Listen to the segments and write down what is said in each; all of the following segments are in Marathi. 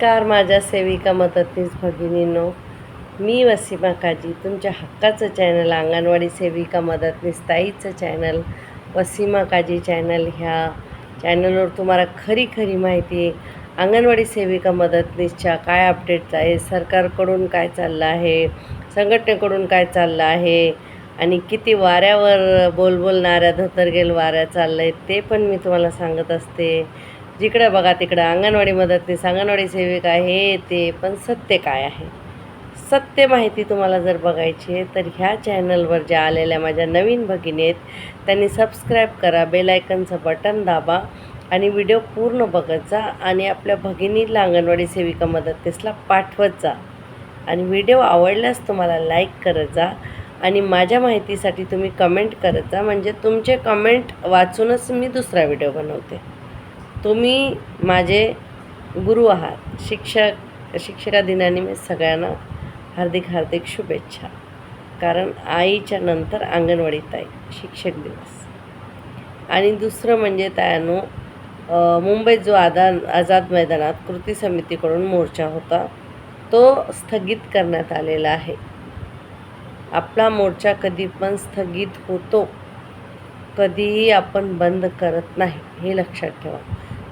नमस्कार माझ्या सेविका मदतनीस भगिनींनो. मी वसीमा काजी तुमच्या हक्काचं चॅनल अंगणवाडी सेविका मदतनीस ताईचं चॅनल वसीमा काजी चॅनल ह्या चॅनलवर तुम्हाला खरी खरी माहिती अंगणवाडी सेविका मदतनीसच्या काय अपडेट्स आहे सरकारकडून काय चाललं आहे संघटनेकडून काय चाललं आहे आणि किती वाऱ्यावर बोलबोलणाऱ्या धतरगेल वाऱ्या चाललं आहे ते पण मी तुम्हाला सांगत असते. जिकडं बघा तिकडं अंगणवाडी मदतनीस अंगणवाडी सेविका हे ते पण सत्य काय आहे? सत्य माहिती तुम्हाला जर बघायची आहे तर ह्या चॅनलवर ज्या आलेल्या माझ्या नवीन भगिनी आहेत त्यांनी सबस्क्राईब करा बेलायकनचं बटन दाबा आणि व्हिडिओ पूर्ण बघत जा आणि आपल्या भगिनीला अंगणवाडी सेविका मदतनीसला पाठवत जा. आणि व्हिडिओ आवडल्यास तुम्हाला लाईक करत जा आणि माझ्या माहितीसाठी तुम्ही कमेंट करत जा म्हणजे तुमचे कमेंट वाचूनच मी दुसरा व्हिडिओ बनवते. तुम्ही माझे गुरु आहात. शिक्षक शिक्षका दिनानिमित्त सगळ्यांना हार्दिक हार्दिक शुभेच्छा. कारण आईच्या नंतर अंगणवाडीत ताई शिक्षक दिवस. आणि दुसरं म्हणजे तयानो मुंबईत जो आदा आझाद मैदानात कृती समितीकडून मोर्चा होता तो स्थगित करण्यात आलेला आहे. आपला मोर्चा कधी पण स्थगित होतो. कधीही आपण बंद करत नाही हे लक्षात ठेवा.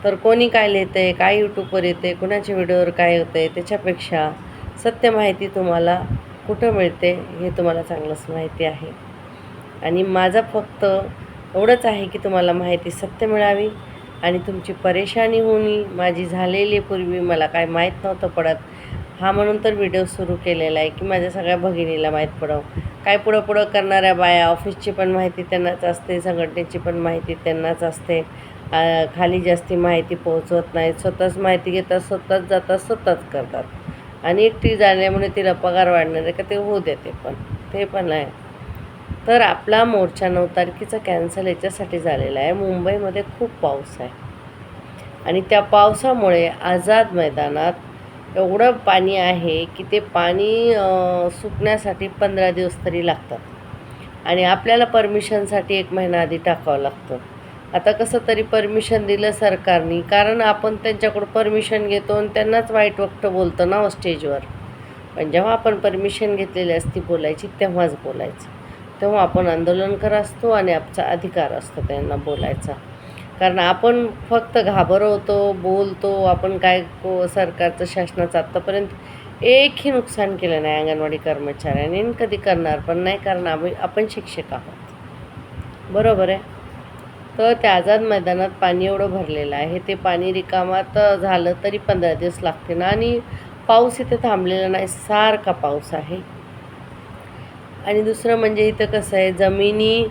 तर कोणी काय लिहितं आहे काय यूट्यूबवर येते कुणाच्या व्हिडिओवर काय होतं आहे त्याच्यापेक्षा सत्य माहिती तुम्हाला कुठं मिळते हे तुम्हाला चांगलंच माहिती आहे. आणि माझं फक्त एवढंच आहे की तुम्हाला माहिती सत्य मिळावी आणि तुमची परेशानी होणी माझी झालेली पूर्वी मला काय माहीत नव्हतं पडत. हा म्हणून तर व्हिडिओ सुरू केलेला आहे की माझ्या सगळ्या भगिनीला माहीत पडावं. काय पुढं पुढं करणाऱ्या बाया ऑफिसची पण माहिती त्यांनाच असते संघटनेची पण माहिती त्यांनाच असते. खाली जास्ती माहिती पोहोचवत नाही स्वतःच माहिती घेतात स्वतःच जातात स्वतःच करतात. आणि एकटी झाल्यामुळे तिला पगार वाढणार आहे का ते होऊ देते पण. ते पण आहे. तर आपला मोर्चा नऊ तारखेचा कॅन्सल याच्यासाठी झालेला आहे. मुंबईमध्ये खूप पाऊस आहे. आणि त्या पावसामुळे आझाद मैदानात एवढं पाणी आहे की ते पाणी सुकण्यासाठी पंधरा दिवस तरी लागतात. आणि आपल्याला परमिशनसाठी एक महिना आधी टाकावं लागतं. आता कसं तरी परमिशन दिलं सरकारने. कारण आपण त्यांच्याकडून परमिशन घेतो आणि त्यांनाच वाईट वक्त बोलतो ना हो स्टेजवर पण जेव्हा आपण परमिशन घेतलेली असती बोलायची तेव्हाच बोलायचं. तेव्हा आपण आंदोलनकर असतो आणि आपचा अधिकार असतो त्यांना बोलायचा. कारण आपण फक्त घाबरवतो बोलतो आपण काय को सरकारचं शासनाचं आत्तापर्यंत एकही नुकसान केलं नाही अंगणवाडी कर्मचाऱ्यांनी कधी करणार पण नाही कारण आम्ही आपण शिक्षक आहोत. बरोबर आहे? तर त्या आझाद मैदानात पाणी एवढं भरलेलं आहे. ते पाणी रिकामात झालं तरी पंधरा दिवस लागते ना आणि पाऊस इथे थांबलेला नाही सारखा पाऊस आहे. आणि दुसरं म्हणजे इथं कसं आहे जमिनी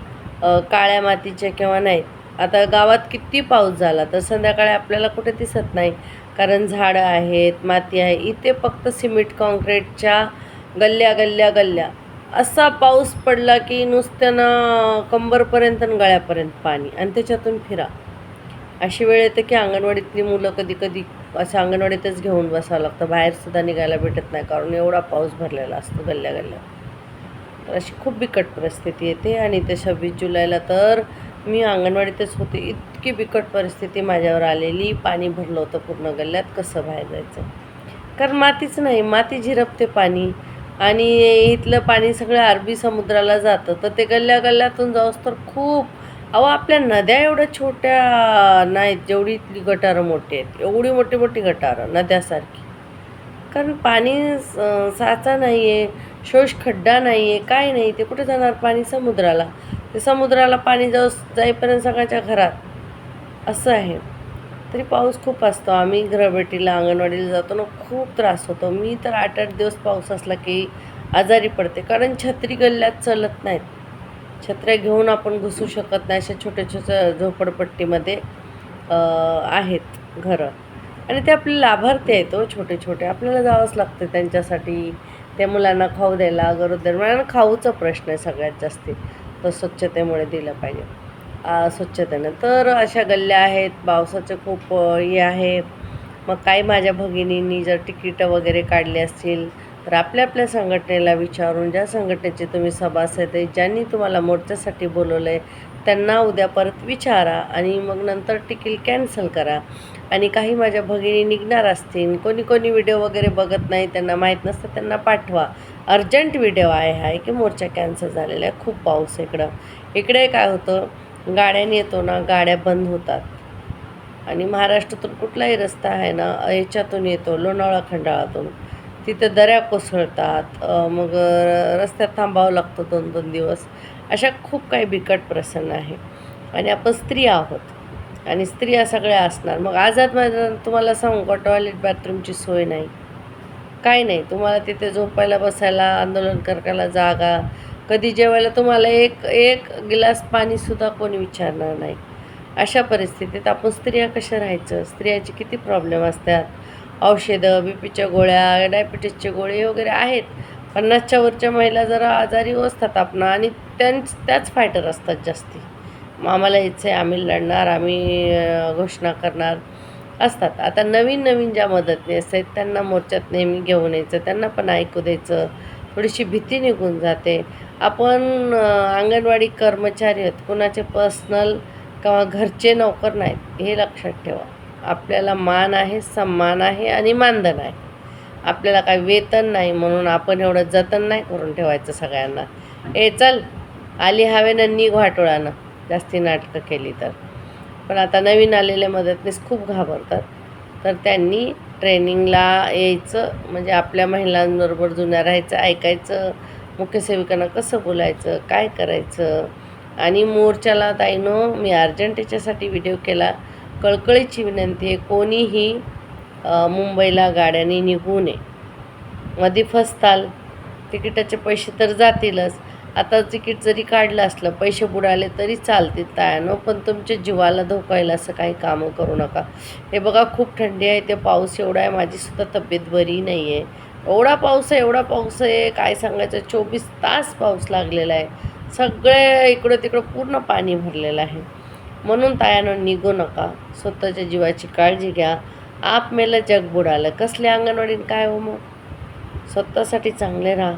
काळ्या मातीच्या किंवा नाहीत आता गावात किती पाऊस झाला तर संध्याकाळी आपल्याला कुठे दिसत नाही. कारण झाडं आहेत माती आहे. इथे फक्त सिमेंट कॉन्क्रीटच्या गल्ल्या गल्ल्या गल्ल्या. असा पाऊस पडला की नुसत्यानं कंबरपर्यंत आणि गळ्यापर्यंत पाणी आणि त्याच्यातून फिरा. अशी वेळ येते की अंगणवाडीतली मुलं कधी कधी असं अंगणवाडीतच घेऊन बसावं लागतं. बाहेरसुद्धा निघायला भेटत नाही कारण एवढा पाऊस भरलेला असतो गल्ल्या गल्ल्या. तर अशी खूप बिकट परिस्थिती येते आणि ते सव्वीस जुलैला तर मी अंगणवाडीतच होते. इतकी बिकट परिस्थिती माझ्यावर आलेली. पाणी भरलं होतं पूर्ण गल्ल्यात. कसं बाहेर जायचं? कारण मातीच नाही. माती झिरपते पाणी. आणि इथलं पाणी सगळं अरबी समुद्राला जातं. तर ते गल्ल्या गल्ल्यातून जाऊस तर खूप अहो आपल्या नद्या एवढ्या छोट्या नाहीत जेवढी इथली गटारं मोठी आहेत. एवढी मोठी मोठी गटारं नद्यासारखी. कारण पाणी साचा नाही आहे शोष खड्डा नाही आहे काय नाही ते कुठे जाणार पाणी समुद्राला? ते समुद्राला पाणी जाऊ जाईपर्यंत सगळ्याच्या घरात. असं आहे. तरी पाऊस खूप असतो. आम्ही घरबेटीला अंगणवाडीला जातो ना खूप त्रास होतो. मी तर आठ आठ दिवस पाऊस असला की आजारी पडते. कारण छत्री गल्ल्यात चलत नाहीत. छत्र्या घेऊन आपण घुसू शकत नाही अशा छोट्या छोट्या झोपडपट्टीमध्ये आहेत घरं. आणि ते आपले लाभार्थी आहेत हो छोटे छोटे आपल्याला जावंच लागते त्यांच्यासाठी. त्या मुलांना खाऊ द्यायला गरोदर मुलांना खाऊचा प्रश्न आहे सगळ्यात जास्ती. तर स्वच्छतेमुळे दिलं पाहिजे. स्वच्छतेनं. तर अशा गल्ल्या आहेत पावसाचं खूप हे आहे. मग काही माझ्या भगिनींनी जर तिकीटं वगैरे काढली असतील तर आपल्या आपल्या संघटनेला विचारून ज्या संघटनेचे तुम्ही सभासद आहे ज्यांनी तुम्हाला मोर्चासाठी बोलवलं आहे त्यांना उद्या परत विचारा आणि मग नंतर तिकीट कॅन्सल करा. आणि काही माझ्या भगिनी निघणार असतील कोणी कोणी व्हिडिओ वगैरे बघत नाही त्यांना माहीत नसतं त्यांना पाठवा. अर्जंट व्हिडिओ आहे हा की मोर्चा कॅन्सल झालेला आहे. खूप पाऊस इकडं. इकडे काय होतं गाड्याने येतो ना गाड्या बंद होतात. आणि महाराष्ट्रातून कुठलाही रस्ता आहे ना याच्यातून येतो लोणावळा खंडाळातून. तिथं दऱ्या कोसळतात मग रस्त्यात थांबावं लागतं दोन दोन दिवस. अशा खूप काही बिकट प्रसंग आहे. आणि आपण स्त्री आहोत. आणि स्त्रिया सगळ्या असणार. मग आझाद मैदान तुम्हाला सांगू का? टॉयलेट बाथरूमची सोय नाही. काय नाही. तुम्हाला तिथे झोपायला बसायला आंदोलन करायला जागा कधी जेवायला तुम्हाला एक एक गिलास पाणीसुद्धा कोणी विचारणार नाही. अशा परिस्थितीत आपण स्त्रिया कशा राहायचं? स्त्रियाचे किती प्रॉब्लेम असतात? औषधं बी पीच्या गोळ्या डायबिटीसचे गोळे वगैरे आहेत. पन्नासच्या वरच्या महिला जरा आजारी असतात आपण आणि त्यांच त्याच फायटर असतात जास्ती. मग आम्हाला हेच आहे आम्ही लढणार आम्ही घोषणा करणार असतात. आता नवीन नवीन ज्या मदतनीस आहेत त्यांना मोर्चात नेहमी घेऊन यायचं त्यांना पण ऐकू द्यायचं. थोडीशी भीती निघून जाते. आपण अंगणवाडी कर्मचारी आहेत कुणाचे पर्सनल किंवा घरचे नोकर नाहीत हे लक्षात ठेवा. आपल्याला मान आहे सम्मान आहे आणि मानधन आहे. आपल्याला काही वेतन नाही म्हणून आपण एवढं जतन नाही करून ठेवायचं सगळ्यांना. ए चल आली हवेनं निघ वाटोळानं जास्ती नाटकं केली तर. पण आता नवीन आलेले मदतनीस खूप घाबरतात. तर त्यांनी ट्रेनिंगला यायचं म्हणजे आपल्या महिलांबरोबर जुन्या राहायचं ऐकायचं मुख्य सेविकांना कसं बोलायचं काय करायचं? आणि मोर्चाला ताईनो मी अर्जंट याच्यासाठी व्हिडिओ केला. कळकळीची विनंती आहे कोणीही मुंबईला गाड्याने निघू नये. मध्ये फसताल तिकिटाचे पैसे तर जातीलच. आता तिकीट जरी काढलं असलं पैसे बुडाले तरी चालतील तायानो पण तुमच्या जीवाला धोकायला असं काही कामं करू नका. हे बघा खूप थंडी आहे ते पाऊस एवढा आहे माझीसुद्धा तब्येत बरी नाही आहे एवढा पाऊस आहे एवढा पाऊस आहे काय सांगायचं? चोवीस तास पाऊस लागलेला आहे. सगळे इकडं तिकडं पूर्ण पाणी भरलेलं आहे. म्हणून तायानं निघू नका. स्वतःच्या जीवाची काळजी घ्या. आप मेलं जग बुडालं. कसले अंगणवाडीन काय हो मग? स्वतःसाठी चांगले राहा.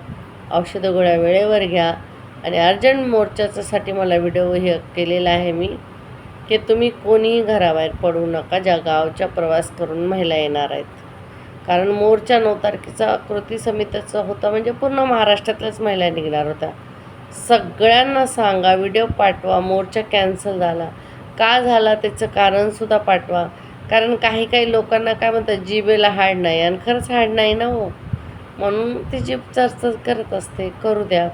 औषधं गोळ्या वेळेवर घ्या. आणि अर्जंट मोर्चाच्यासाठी मला व्हिडिओ हे केलेला आहे मी की तुम्ही कोणीही घराबाहेर पडू नका. ज्या गावच्या प्रवास करून महिला येणार आहेत. कारण मोर्चा नऊ तारखेचा कृती समितीचा होता म्हणजे पूर्ण महाराष्ट्रातल्याच महिला निघणार होत्या. सगळ्यांना सांगा व्हिडिओ पाठवा मोर्चा कॅन्सल झाला. का झाला त्याचं कारणसुद्धा पाठवा. कारण काही काही लोकांना काय म्हणतात जिबेला हाड नाही. आणि खरंच हाड नाही ना हो. म्हणून ती जीभ चर्चा करत असते. करू द्या.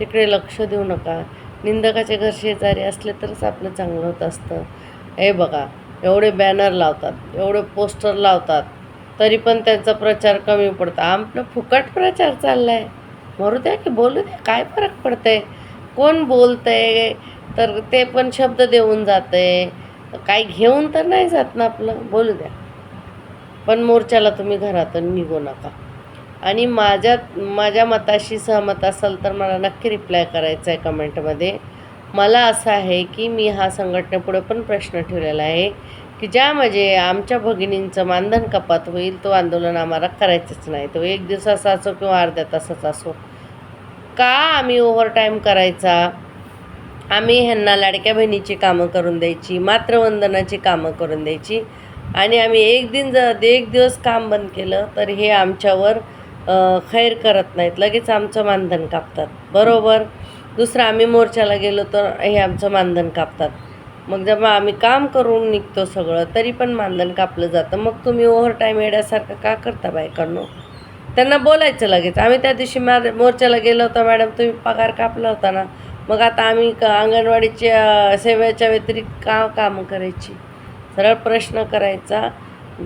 तिकडे लक्ष देऊ नका. निंदकाचे घर शेजारी असले तरच आपलं चांगलं होत असतं. हे बघा एवढे बॅनर लावतात एवढे पोस्टर लावतात. तरी पण त्यांचा प्रचार कमी पडतो. आपलं फुकट प्रचार चालला आहे मरू द्या की बोलू द्या काय फरक पडतंय? कोण बोलतंय? तर ते पण शब्द देऊन जाते काय घेऊन तर नाही जात ना आपलं. बोलू द्या. पण मोर्चाला तुम्ही घरातून निघू नका. आणि माझ्या माझ्या मताशी सहमत असाल तर मला नक्की रिप्लाय करायचा आहे कमेंटमध्ये मला असं आहे की मी हा संघटनेपुढे पण प्रश्न ठेवलेला आहे. की ज्यामध्ये म्हणजे आमच्या भगिनींचं मानधन कपात होईल तो आंदोलन आम्हाला करायचंच नाही. तो एक दिवसाचा असो किंवा अर्ध्या तासाचा असो. का आम्ही ओव्हरटाईम करायचा? आम्ही ह्यांना लाडक्या बहिणीची कामं करून द्यायची मातृवंदनाची कामं करून द्यायची आणि आम्ही एक दिन जर एक दिवस काम बंद केलं तर हे आमच्यावर खैर करत नाहीत. लगेच आमचं मानधन कापतात. बरोबर? दुसरं आम्ही मोर्चाला गेलो तर हे आमचं मानधन कापतात. मग जेव्हा आम्ही काम करून निघतो सगळं तरी पण मानधन कापलं जातं. मग तुम्ही ओव्हर टाईम येण्यासारखं का करता बायकांनो? त्यांना बोलायचं लगेच. आम्ही त्या दिवशी मा मोर्चाला गेलो होतो मॅडम तुम्ही पगार कापला होता ना. मग आता आम्ही क अंगणवाडीच्या सेवेच्या व्यतिरिक्त का कामं करायची? सरळ प्रश्न करायचा.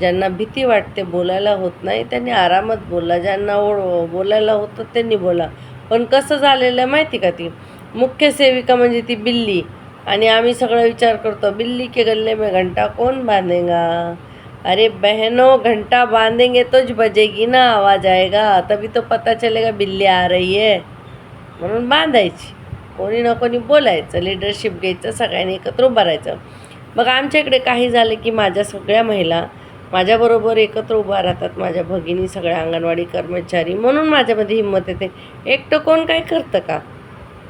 ज्यांना भीती वाटते बोलायला होत नाही त्यांनी आरामात बोला. ज्यांना ओळ बोलायला होतं त्यांनी बोला. पण कसं झालेलं आहे माहिती का ती? मुख्य सेविका म्हणजे ती बिल्ली. आणि आम्ही सगळं विचार करतो बिल्ली के गल्ले में घंटा कोण बांधेगा? अरे बहनों घंटा बांधेंगे तो बजेगी ना आवाज आएगा। तभी तो पता चलेगा बिल्ली आ रही है। म्हणून बांधायची. कोणी ना कोणी बोलायचं लिडरशिप घ्यायचं सगळ्यांनी एकत्र उभं राहायचं. मग आमच्या इकडे काही झालं की माझ्या सगळ्या महिला माझ्याबरोबर एकत्र उभा राहतात. माझ्या भगिनी सगळ्या अंगणवाडी कर्मचारी. म्हणून माझ्यामध्ये हिंमत येते. एकटं कोण काय करतं का?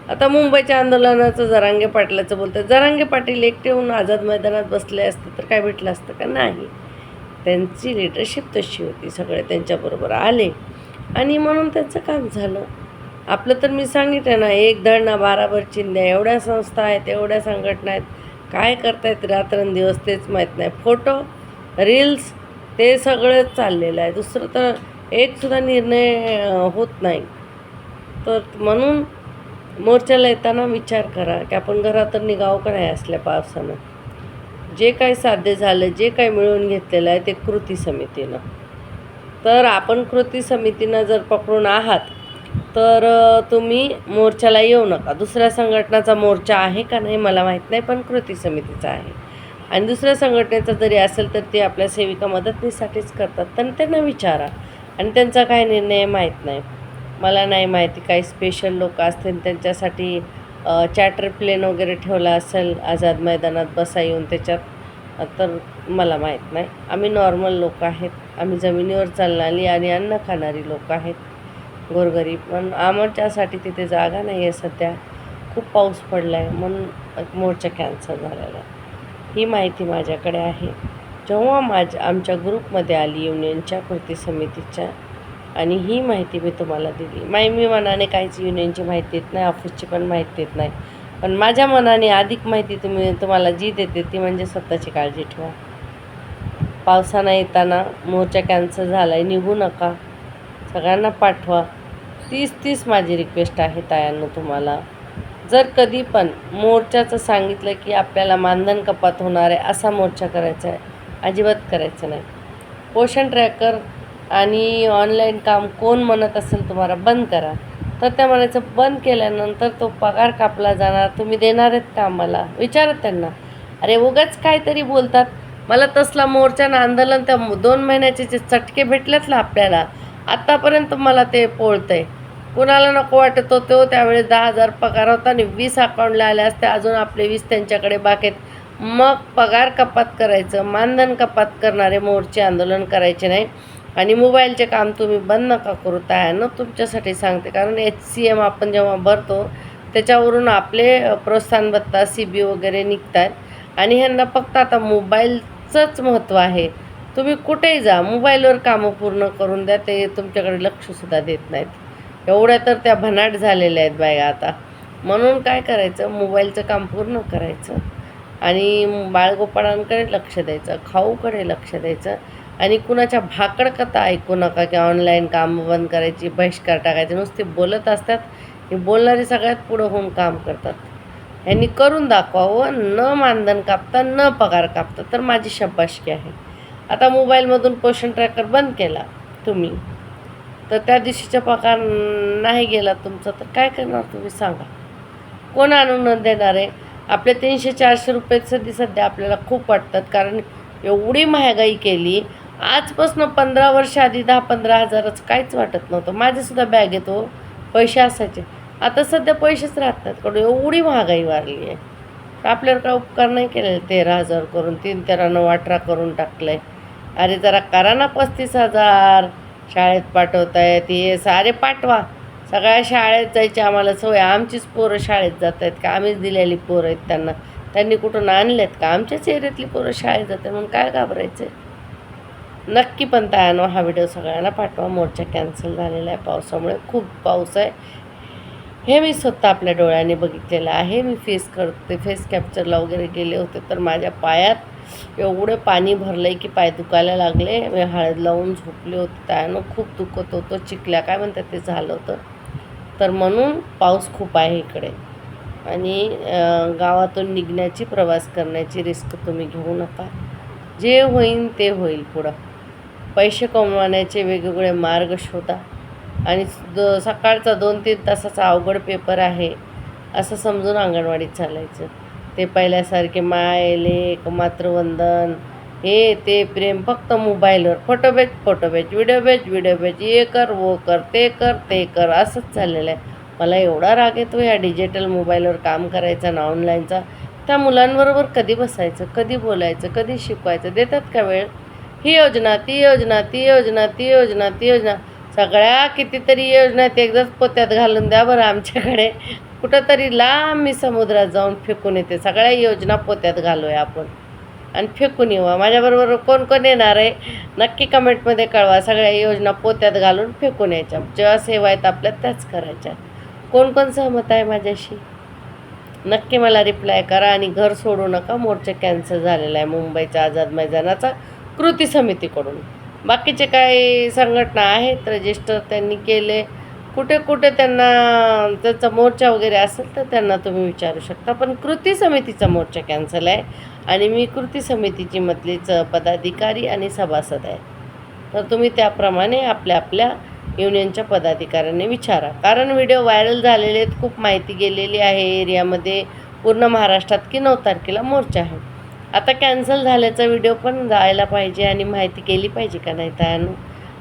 आता मुंबईच्या आंदोलनाचं जरांगे पाटलाचं बोलतं जरांगे पाटील एकटे होऊन आझाद मैदानात बसले असते तर काय भेटलं असतं का? नाही. त्यांची लिडरशिप तशी होती. सगळे त्यांच्याबरोबर आले. आणि म्हणून त्यांचं काम झालं. आपलं तर मी सांगितलं ना एक धड ना बाराभर चिंध्या. एवढ्या संस्था आहेत एवढ्या संघटना आहेत. काय करतायत रात्रंदिवस तेच माहीत नाही. फोटो रील्स ते सगळंच चाललेलं आहे. दुसरं तर एकसुद्धा निर्णय होत नाही. तर म्हणून मोर्चाला येताना विचार करा की आपण घरातून निघावं का नाही असल्या पावसानं? जे काय साध्य झालं जे काय मिळवून घेतलेलं आहे ते कृती समितीनं. तर आपण कृती समितीनं जर पकडून आहात तर तुम्ही मोर्चाला येऊ नका. दुसऱ्या संघटनाचा मोर्चा आहे का नाही मला माहीत नाही पण कृती समितीचा आहे. आणि दुसऱ्या संघटनेचा जरी असेल तर ते आपल्या सेविका मदतीसाठीच करतात तर त्यांना विचारा. आणि त्यांचा काय निर्णय माहीत नाही. मला नाही माहिती काही स्पेशल लोक असतील त्यांच्यासाठी चॅटर प्लेन वगैरे ठेवला असेल आझाद मैदानात बसा येऊन त्याच्यात तर मला माहीत नाही. आम्ही नॉर्मल लोक आहेत. आम्ही जमिनीवर चालणारी आणि अन्न खाणारी लोक आहेत. गोरगरीब. पण आमच्यासाठी तिथे जागा नाही आहे सध्या. खूप पाऊस पडला आहे म्हणून मोर्चा कॅन्सल झालेला ही माहिती माझ्याकडे आहे. जेव्हा माझ्या आमच्या ग्रुपमध्ये आली युनियनच्या कृती समितीच्या आणि ही माहिती मी तुम्हाला दिली. माई मी मनाने काहीच युनियनची माहिती देत नाही ऑफिसची पण माहिती देत नाही. पण माझ्या मनाने अधिक माहिती तुम्ही तुम्हाला जी देते ती म्हणजे स्वतःची काळजी ठेवा. पावसानं येताना मोर्चा कॅन्सल झाला आहे निघू नका. सगळ्यांना पाठवा. तीस तीस माझी रिक्वेस्ट आहे तायांनो तुम्हाला. जर कधी पण मोर्चाचं सांगितलं की आपल्याला मानधन कपात होणार आहे असा मोर्चा करायचा आहे अजिबात करायचं नाही. पोषण ट्रॅकर आणि ऑनलाईन काम कोण म्हणत असेल तुम्हाला बंद करा. तर त्या म्हणायचं बंद केल्यानंतर तो पगार कापला जाणार तुम्ही देणार आहेत का आम्हाला? विचारत त्यांना. अरे उगाच काहीतरी बोलतात. मला तसला मोर्चानं आंदोलन त्या दोन महिन्याचे जे चटके भेटलेत ना आपल्याला आत्तापर्यंत मला ते पोळतं आहे कुणाला नको वाटत होतो त्यावेळेस दहा हजार पगार होता आणि वीस अकाउंटला आले असते अजून आपले वीस त्यांच्याकडे बाकेत मग पगार कपात करायचं मानधन कपात करणारे मोर्चे आंदोलन करायचे नाही. आणि मोबाईलचे काम तुम्ही बंद नका करू तयानं तुमच्यासाठी सांगते कारण एच सी एम आपण जेव्हा भरतो त्याच्यावरून आपले प्रोत्साहन भत्ता सी बी वगैरे निघतात. आणि ह्यांना फक्त आता मोबाईलचंच महत्त्व आहे. तुम्ही कुठेही जा मोबाईलवर कामं पूर्ण करून द्या ते तुमच्याकडे लक्षसुद्धा देत नाहीत. एवढ्या तर त्या भनाट झालेल्या आहेत बाया आता. म्हणून काय करायचं मोबाईलचं काम पूर्ण करायचं. आणि बाळगोपाळांकडे लक्ष द्यायचं खाऊकडे लक्ष द्यायचं. आणि कुणाच्या भाकड कथा ऐकू नका की ऑनलाईन कामं बंद करायची बहिष्कार टाकायचे नुसते बोलत असतात. हे बोलणारे सगळ्यात पुढं होऊन काम करतात. यांनी करून दाखवावं न मानधन कापता न पगार कापता तर माझी शब्बाशकी आहे. आता मोबाईलमधून पोषण ट्रॅकर बंद केला तुम्ही. तर त्या दिवशीचा पगार नाही गेला तुमचा तर काय करणार तुम्ही सांगा. कोण आणून देणार आहे? आपले तीनशे चारशे रुपये सध्या सध्या आपल्याला खूप वाटतात कारण एवढी महागाई केली आजपासून पंधरा वर्ष आधी दहा पंधरा हजाराचं काहीच वाटत नव्हतं. माझ्यासुद्धा बॅग येतो हो. पैसे असायचे. आता सध्या पैसेच राहत नाहीत. कडून एवढी महागाई वाढली आहे. आपल्याला आपल्यावर काय उपकार नाही केलेले. तेरा हजार करून तीन तेरानं अठरा करून टाकलं आहे अरे जरा करा ना पस्तीस हजार. शाळेत पाठवतायत हे सारे पाठवा. सगळ्या शाळेत जायची आम्हाला सवय. आमचीच पोरं शाळेत जात आहेत का? आम्हीच दिलेली पोरं आहेत त्यांना. त्यांनी कुठून आणलेत का? आमच्याच एरियातली पोरं शाळेत जातात. म्हणून काय घाबरायचं नक्की पण तयानो हा व्हिडिओ सगळ्यांना पाठवा. मोर्चा कॅन्सल झालेला आहे पावसामुळे. खूप पाऊस आहे. हे मी स्वतः आपल्या डोळ्याने बघितलेलं आहे. मी फेस करते फेस कॅप्चरला वगैरे गेले होते तर माझ्या पायात एवढं पाणी भरलं आहे की पाय दुखायला लागले. मी हळद लावून झोपले होते. त्यानं खूप दुखत होतं. चिकल्या काय म्हणतात ते झालं होतं. तर म्हणून पाऊस खूप आहे इकडे. आणि गावातून निघण्याची प्रवास करण्याची रिस्क तुम्ही घेऊ नका. जे होईल ते होईल पुढं. पैसे कमवण्याचे वेगवेगळे मार्ग शोधा. आणि द सकाळचा दोन तीन तासाचा अवघड पेपर आहे असं समजून अंगणवाडीत चालायचं. ते पहिल्यासारखे माय लेख मातृवंदन हे ते प्रेम फक्त मोबाईलवर. फोटो बेच फोटो बेच व्हिडिओ बेच व्हिडिओ बेच ये कर वो कर ते कर ते कर असंच चाललेलं आहे. मला एवढा राग येतो या डिजिटल मोबाईलवर काम करायचा ना ऑनलाईनचा. त्या मुलांबरोबर कधी बसायचं कधी बोलायचं कधी शिकवायचं देतात का वेळ? ही योजना ती योजना ती योजना ती योजना ती योजना. सगळ्या कितीतरी योजना आहेत एकदाच पोत्यात घालून द्या बरं आमच्याकडे. कुठंतरी लांब मी समुद्रात जाऊन फेकून येते. सगळ्या योजना पोत्यात घालूया आपण. आणि फेकून येवा माझ्याबरोबर कोण कोण येणार आहे नक्की कमेंटमध्ये कळवा. सगळ्या योजना पोत्यात घालून फेकून यायच्या. जेव्हा सेवा आहेत आपल्या त्याच करायच्या. कोण कोण सहमत आहे माझ्याशी? नक्की मला रिप्लाय करा आणि घर सोडू नका. मोर्चा कॅन्सल झालेला आहे मुंबईच्या आझाद मैदानाचा. कृती समितीकडून. बाकीचे काही संघटना आहेत रजिस्टर त्यांनी केले. कुठे कुठे त्यांना त्याचा मोर्चा वगैरे असेल तर त्यांना तुम्ही विचारू शकता. पण कृती समितीचा मोर्चा कॅन्सल आहे आणि मी कृती समितीची मधलीच पदाधिकारी आणि सभासद आहे. तर तुम्ही त्याप्रमाणे आपल्या आपल्या युनियनच्या पदाधिकाऱ्यांनी विचारा. कारण व्हिडिओ व्हायरल झालेले आहेत खूप माहिती गेलेली आहे. एरियामध्ये पूर्ण महाराष्ट्रात की नऊ तारखेला मोर्चा आहे. आता कॅन्सल झाल्याचा व्हिडिओ पण जायला पाहिजे आणि माहिती केली पाहिजे का नाही त्यानं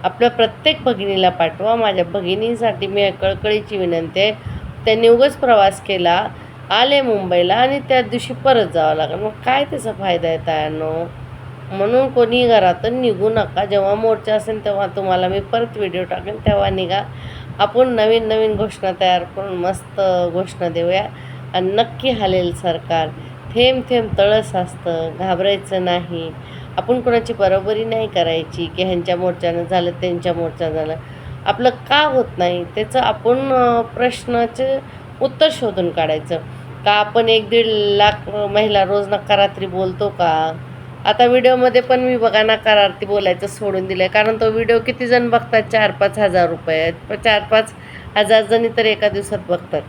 आपल्या प्रत्येक भगिनीला पाठवा. माझ्या भगिनीसाठी मी कळकळीची विनंती आहे. त्यांनी उगाच प्रवास केला आले मुंबईला आणि त्या दिवशी परत जावं लागेल. मग काय त्याचा फायदा आहे तयानो? म्हणून कोणी घरातून निघू नका. जेव्हा मोर्चा असेल तेव्हा तुम्हाला मी परत व्हिडिओ टाकेन. तेव्हा निघा. आपण नवीन नवीन घोषणा तयार करून मस्त घोषणा देऊया. आणि नक्की हालेल सरकार. थेंब थेंब तळस असतं घाबरायचं नाही. आपण कोणाची बरोबरी नाही करायची की ह्यांच्या मोर्चानं झालं त्यांच्या मोर्चा झालं. आपलं का होत नाही? त्याचं आपण प्रश्नाचे उत्तर शोधून काढायचं. का आपण एक दीड लाख महिला रोज नकारात्री बोलतो का? आता व्हिडिओमध्ये पण मी बघा नकारार्थी बोलायचं सोडून दिलं आहे कारण तो व्हिडिओ किती जण बघतात? चार पाच हजार रुपये आहेत. चार पाच हजार जणी तर एका दिवसात बघतात.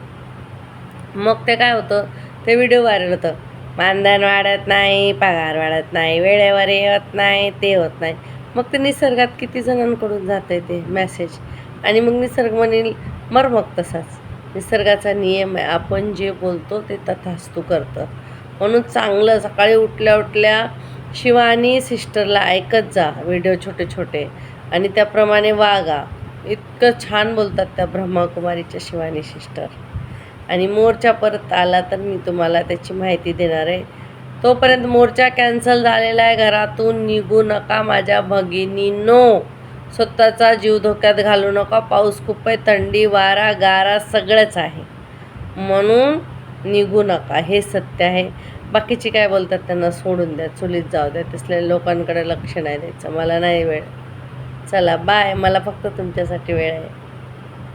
मग ते काय होतं? ते व्हिडिओ व्हायरल होतं. मानधन वाढत नाही पगार वाढत नाही वेळेवर येत नाही ते होत नाही. मग ते निसर्गात किती जणांकडून जातं आहे ते मॅसेज आणि मग निसर्ग म्हणेल मर मग तसाच. निसर्गाचा नियम आहे आपण जे बोलतो ते तथास्तू करतं. म्हणून चांगलं सकाळी उठल्या उठल्या शिवानी सिस्टरला ऐकत जा व्हिडिओ छोटे छोटे. आणि त्याप्रमाणे वागा. इतकं छान बोलतात त्या ब्रह्माकुमारीच्या शिवानी सिस्टर. आणि मोर्चा परत आला तर मी तुम्हाला त्याची माहिती देणार आहे. तोपर्यंत मोर्चा कॅन्सल झालेला आहे. घरातून निघू नका माझ्या भगिनीनो स्वतःचा जीव धोक्यात घालू नका. पाऊस खूप आहे थंडी वारा गारा सगळंच आहे. म्हणून निघू नका. हे सत्य आहे. बाकीचे काय बोलतात त्यांना सोडून द्या. चुलीत जाऊ द्या. तसल्या लोकांकडे लक्ष नाही द्यायचं. मला नाही वेळ. चला बाय मला फक्त तुमच्यासाठी वेळ आहे.